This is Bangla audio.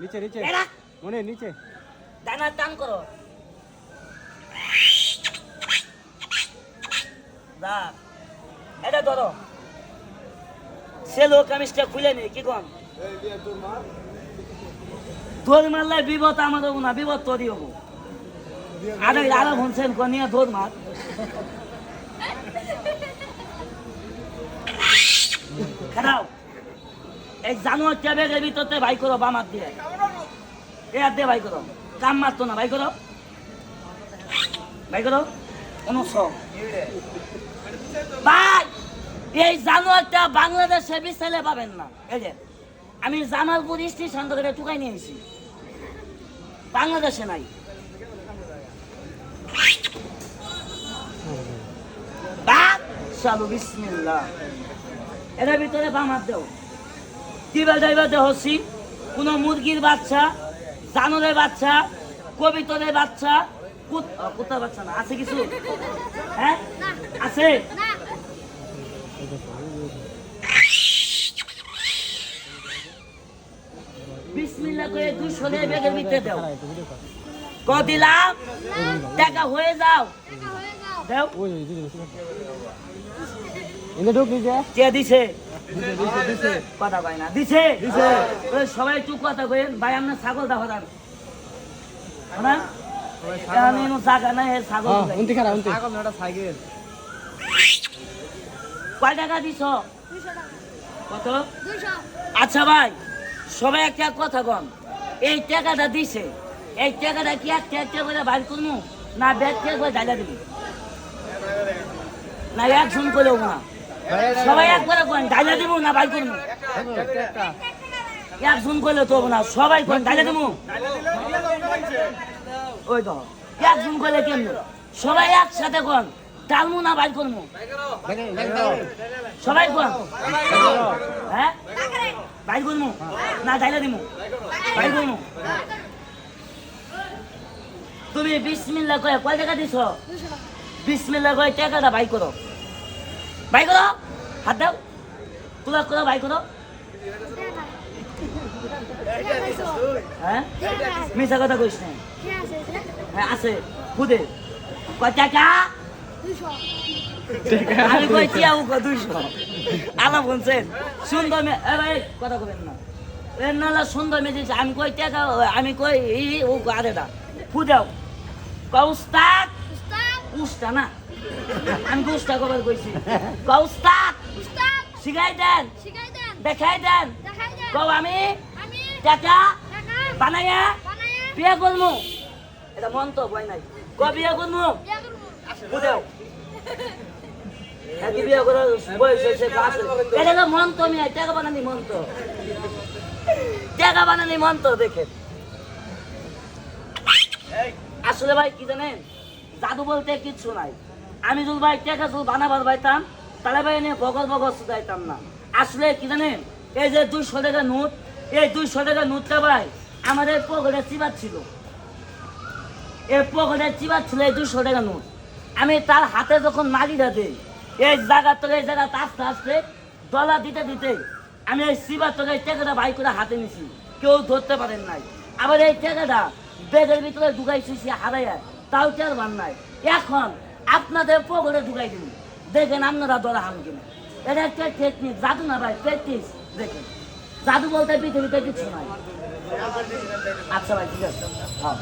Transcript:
নিচে নিচে। মনে নিচে। ডানা টান করো। দা এটা ধরো। সে লোক কামিজটা খুলে নি কি কন? দৌড় মারলে বিপদ আমার হব না বিপদ তোরই হব। আরে আরও শুনছেন কনিয়া দৌড় মার। খারাপ এই জানোয়ারটা বেগের ভিতরতে ভাই করো বামার দিয়ে। এ হাত দিয়ে ভাই করো। কাম মারতো না ভাই করো। ভাই করো। অনুষ ভাই এই জানোয়ারটা বাংলাদেশে বিশালে পাবেন না। এই যে, আমি জামালপুর স্টেশন থেকে টুকাই নিয়ে এসেছি। বাংলাদেশে নাই। চালু বিসমিল্লাহ। এটার ভিতরে বামার দেও। টিবেল ড্রাইভার দেহ হচ্ছি কোন মুরগির বাচ্চা জানোরের বাচ্চা কবিতরের বাচ্চা কুত্তার বাচ্চা না আছে কিছু? হ্যাঁ? আছে? করে দুশো ভিতরে দাও। ক দিলাম টাকা হয়ে যাও। দাও। দিছে? কথা কয় না। দিছে দিছে। সবাই চুপ কথা কই ভাই আমরা ছাগল দেখো দান না হে ছাগল হ্যাঁ উনতি খারা উনতি আগম একটা সাইকেল। কয় টাকা দিছ? কত? আচ্ছা ভাই সবাই একটা কথা কন। এই টাকাটা দিছে। এই টাকাটা কি একটা একটা করে বাইর করব না ব্যাগ থেকে করে জায়গা দিবি? না একজন করলেও না। সবাই একবারে কোন ডাইলা দিব না তো না, সবাই কোন দিব। ওই তো সবাই একসাথে কোন না সবাই কোন হ্যাঁ? বাইর করব, না, ডাইলা দিব। বাইর করব। তুমি বিসমিল্লা কয়ে কয় টাকা দিছ? বিসমিল্লা কয়ে টাকাটা বাই করো। বাই করো। হাত দাও। তোলা করো বাই করো। হ্যাঁ? মিশা কথা কইস না হ্যাঁ আছে। খুদে। কয় টাকা আমি কইছি কো দুইশো? আলাপ শুনছেন সুন্দর এ ভাই, কথা কবেন না। এ নালা সুন্দর মেয়ে আমি কই টাকা আমি কই ই ও আরেটা ফুদাও কৌস্তাদ উস্তা না? আমি উস্তা কবার কইছি। শিখাই দেন। দেখাই দেন। কও আমি টাকা বানাইয়া বিয়ে করব এটা মন তো বই নাই। ক বিয়ে করব বুঝাও। বিয়ে করার বয়স হয়েছে গাছ এটা তো মন তো মেয়ে টাকা বানানি মন তো টাকা বানানি মন তো দেখে আসলে ভাই কি জানেন? জাদু বলতে কিচ্ছু নাই। আমি যদি ভাই টাকা যদি বানাবার পাইতাম তাহলে ভাই এনে বগল বগল শুধাইতাম না। আসলে কি জানেন, এই যে দুইশো টাকা নোট, এই দুইশো টাকা নোটটা ভাই, আমাদের পকেটে চিবাত ছিল এই পকেটে চিবাত ছিল এই দুইশো টাকা নোট। আমি তার হাতে যখন নাড়িটা দিই, এই জায়গা থেকে এই জায়গা আস্তে আস্তে ডলা দিতে দিতে আমি এই সিবার থেকে টাকাটা বাই করে হাতে নিছি। কেউ ধরতে পারেন নাই। আবার এই টাকাটা বেগের ভিতরে ঢুকাইছি, সে হারাইয়া তাও চেয়ারম্যান নাই। এখন আপনাদের পকেটে ঢুকাই দিন। দেখেন আপনারা দলা হাম কিনা। এটা একটা টেকনিক জাদু না ভাই প্র্যাকটিস দেখেন। জাদু বলতে পৃথিবীতে কিছু নাই। আচ্ছা ভাই, ঠিক আছে। হ্যাঁ।